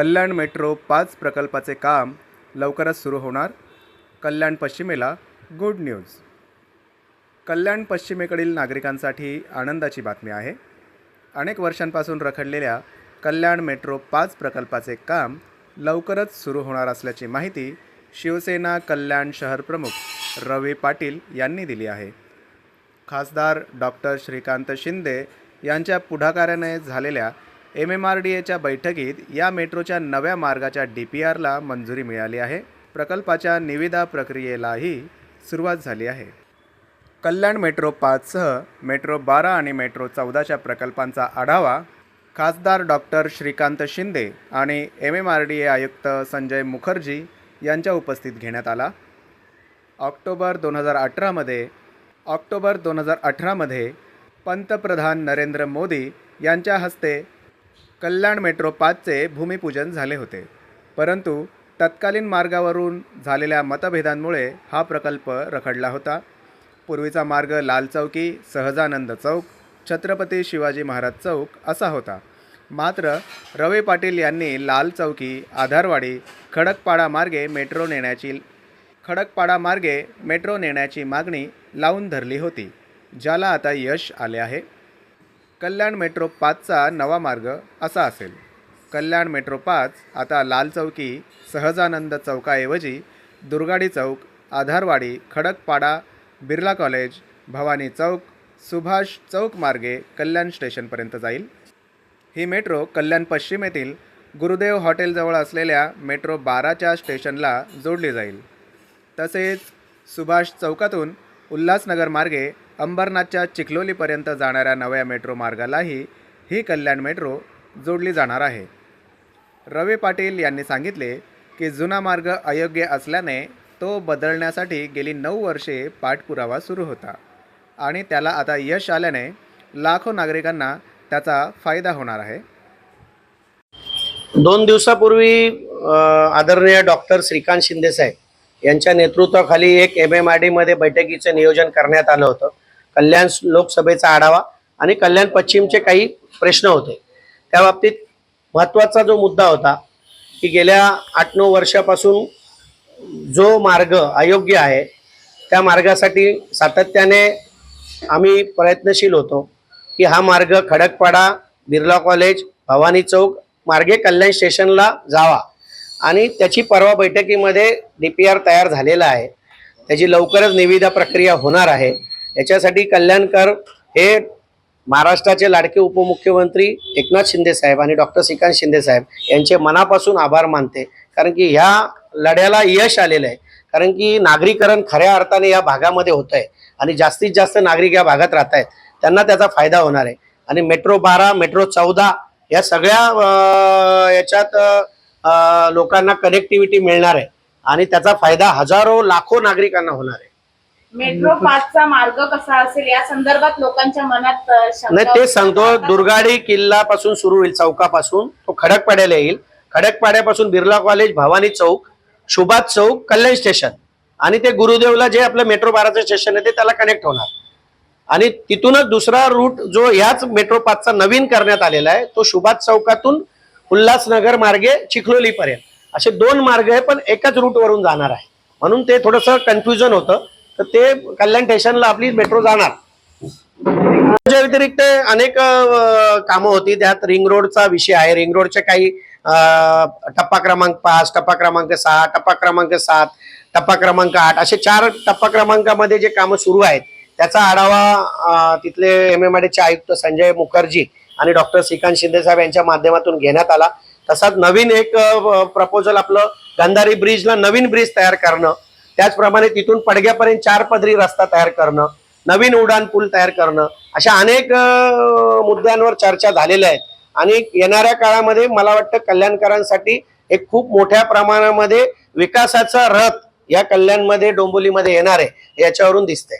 कल्याण metro पाच प्रकल्पाचे काम लवकरच सुरू होणार. कल्याण पश्चिमेला गुड न्यूज कल्याण पश्चिमेकडील नागरिकांसाठी आनंदाची बातमी आहे. अनेक वर्षांपासून रखडलेल्या कल्याण मेट्रो पाच प्रकल्पाचे काम लवकरच सुरू होणार असल्याची माहिती शिवसेना कल्याण शहर प्रमुख रवी पाटील यांनी दिली आहे. खासदार डॉक्टर श्रीकांत शिंदे यांच्या पुढाकाराने झालेल्या एम एम आर डी एच्या बैठकीत या मेट्रोच्या नव्या मार्गाच्या डी पी आरला मंजुरी मिळाली आहे. प्रकल्पाच्या निविदा प्रक्रियेलाही सुरुवात झाली आहे. कल्याण मेट्रो पाचसह मेट्रो बारा आणि मेट्रो चौदाच्या प्रकल्पांचा आढावा खासदार डॉक्टर श्रीकांत शिंदे आणि M M R D A आयुक्त संजय मुखर्जी यांच्या उपस्थित घेण्यात आला. ऑक्टोबर दोन हजार अठरामध्ये ऑक्टोबर दोन हजार अठरामध्ये पंतप्रधान नरेंद्र मोदी यांच्या हस्ते कल्याण मेट्रो पाचचे भूमिपूजन झाले होते. परंतु तत्कालीन मार्गावरून झालेल्या मतभेदांमुळे हा प्रकल्प रखडला होता. पूर्वीचा मार्ग लाल चौकी सहजानंद चौक छत्रपती शिवाजी महाराज चौक असा होता. मात्र रवी पाटील यांनी लाल चौकी आधारवाडी खडकपाडा मार्गे मेट्रो नेण्याची खडकपाडा मार्गे मेट्रो नेण्याची मागणी लावून धरली होती ज्याला आता यश आले आहे. कल्याण मेट्रो पाचचा नवा मार्ग असा असेल. कल्याण मेट्रो पाच आता लाल चौकी सहजानंद चौकाऐवजी दुर्गाडी चौक आधारवाडी खडकपाडा बिर्ला कॉलेज भवानी चौक सुभाष चौक मार्गे कल्याण स्टेशनपर्यंत जाईल. ही मेट्रो कल्याण पश्चिमेतील गुरुदेव हॉटेलजवळ असलेल्या मेट्रो बाराच्या स्टेशनला जोडली जाईल. तसेच सुभाष चौकातून उल्हासनगर मार्गे अंबरनाथच्या चिखलोलीपर्यंत जाणाऱ्या नव्या मेट्रो मार्गालाही ही कल्याण मेट्रो जोडली जाणार आहे. रवी पाटील यांनी सांगितले की जुना मार्ग अयोग्य असल्याने तो बदलण्यासाठी गेली नऊ वर्षे पाठपुरावा सुरू होता आणि त्याला आता यश आल्याने लाखो नागरिकांना त्याचा फायदा होणार आहे. दोन दिवसापूर्वी आदरणीय डॉक्टर श्रीकांत शिंदेसाहेब यांच्या नेतृत्वाखाली एक एम एम आर डीमध्ये बैठकीचं नियोजन करण्यात आलं होतं. कल्याण लोकसभेचा आढावा आणि कल्याण पश्चिमचे काही प्रश्न होते. त्या बाबतीत महत्त्वाचा जो मुद्दा होता की गेल्या आठ नऊ वर्षापासून जो मार्ग अयोग्य आहे त्या मार्गासाठी सातत्याने आम्ही प्रयत्नशील होतो की हा मार्ग खडकपाडा बिर्ला कॉलेज भवानी चौक मार्गे कल्याण स्टेशनला जावा. आणि त्याची परवा बैठकीमध्ये डी पी आर तयार झालेला आहे. त्याची लवकरच निविदा प्रक्रिया होणार आहे. याच्यासाठी कल्याणकर हे महाराष्ट्राचे लाडके उपमुख्यमंत्री एकनाथ शिंदे साहेब आणि डॉक्टर श्रीकांत शिंदे साहेब यांचे मनापासून आभार मानते. कारण की ह्या लढ्याला यश आलेलं आहे. कारण की नागरीकरण खऱ्या अर्थाने या भागामध्ये होत आहे आणि जास्तीत जास्त नागरिक या भागात राहत आहेत त्यांना त्याचा फायदा होणार आहे. आणि मेट्रो बारा मेट्रो चौदा या सगळ्या याच्यात लोकांना कनेक्टिव्हिटी मिळणार आहे. आणि त्याचा फायदा हजारो लाखो नागरिकांना होणार आहे. मेट्रो पाचचा मार्ग कसा असेल या संदर्भात लोकांच्या मनात नाही ते सांगतो. दुर्गाडी किल्ला पासून सुरू होईल चौकापासून. तो खडकपाड्याला येईल. खडकपाड्यापासून बिर्ला कॉलेज भवानी चौक सुभाष चौक कल्याण स्टेशन. आणि ते गुरुदेवला जे आपलं मेट्रो बाराचं स्टेशन आहे ते त्याला कनेक्ट होणार. आणि तिथूनच दुसरा रूट जो ह्याच मेट्रो पाचचा नवीन करण्यात आलेला आहे तो सुभाष चौकातून उल्हासनगर मार्गे चिखलोली पर्यंत असे दोन मार्ग आहे पण एकाच रूट वरून जाणार आहे. म्हणून ते थोडंसं कन्फ्युजन होतं. तर ते कल्याण स्टेशनला आपली मेट्रो जाणार. त्याच्या व्यतिरिक्त अनेक कामं होती. त्यात रिंग रोडचा विषय आहे. रिंग रोडचे काही टप्पा क्रमांक पाच टप्पा क्रमांक सहा टप्पा क्रमांक सात टप्पा क्रमांक आठ असे चार टप्पा क्रमांकामध्ये जे कामं सुरू आहेत त्याचा आढावा तिथले एम एम आयुक्त संजय मुखर्जी आणि डॉक्टर श्रीकांत शिंदे साहेब यांच्या माध्यमातून घेण्यात आला. तसाच नवीन एक प्रपोजल आपलं गंधारी ब्रिजला नवीन ब्रिज तयार करणं त्याचप्रमाणे तिथून पडग्यापर्यंत चार पदरी रस्ता तयार करणं नवीन उड्डाण पूल तयार करणं अशा अनेक मुद्द्यांवर चर्चा झालेल्या आहेत. आणि येणाऱ्या काळामध्ये मला वाटतं कल्याणकरांसाठी एक खूप मोठ्या प्रमाणामध्ये विकासाचा रथ या कल्याणमध्ये डोंबोलीमध्ये येणार आहे याच्यावरून दिसतंय.